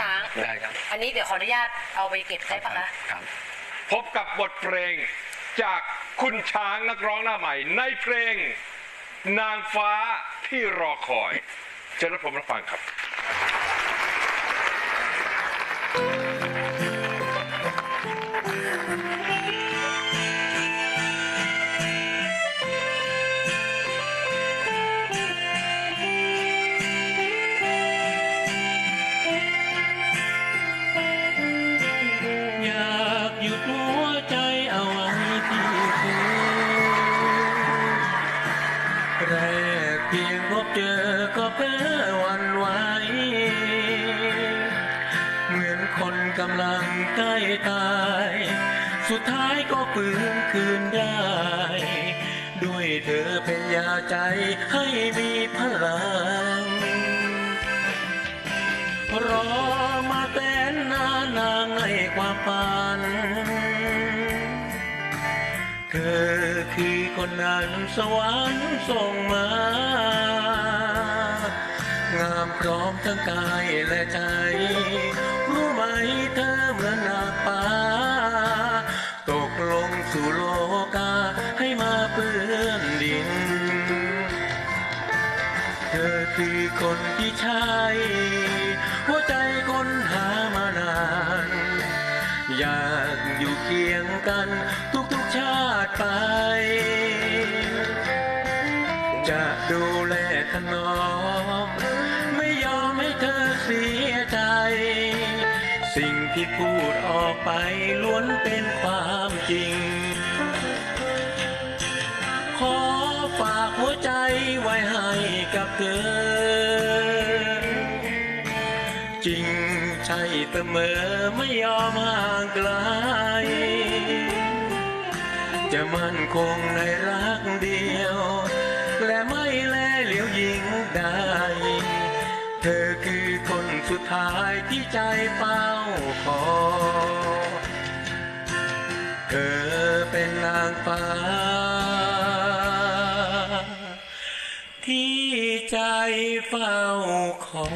ช้าง ได้ครับอันนี้เดี๋ยวขออนุญาตเอาไปเก็บได้ปะคะครับ พบกับบทเพลงจากคุณช้างนักร้องหน้าใหม่ ในเพลง นางฟ้าที่รอคอย เชิญรับผมรับฟังครับ บเจอก็เพ้อหวันไหวเหมือนคนกำลังใกล้ตาย สุดท้ายก็ปืนคืนได้ ด้วยเธอเป็นยาใจให้มีพลัง รอมาแต่นานนางให้ความฝัน เธอคือคนนั้นสวรรค์ส่งมา งามพร้อมทั้งกายและใจ รู้ไหมเธอเหมือนนางฟ้า ตกลงสู่โลกาให้มาเปื้อนดิน เธอคือคนที่ใช่หัวใจคนหามานาน อยากอยู่เคียงกัน ชาติไป จะดูแลถนอมไม่ยอมให้เธอเสียใจ สิ่งที่พูดออกไปล้วนเป็นความจริง ขอฝากหัวใจไว้ให้กับเธอ จริงใช่เสมอไม่ยอมห่างไกล จะมั่นคงในรักเดียว และไม่แลเหลียวยิงได้ เธอคือคนสุดท้ายที่ใจเฝ้าคอเธอเป็นนางฟ้า ที่ใจเฝ้าคอ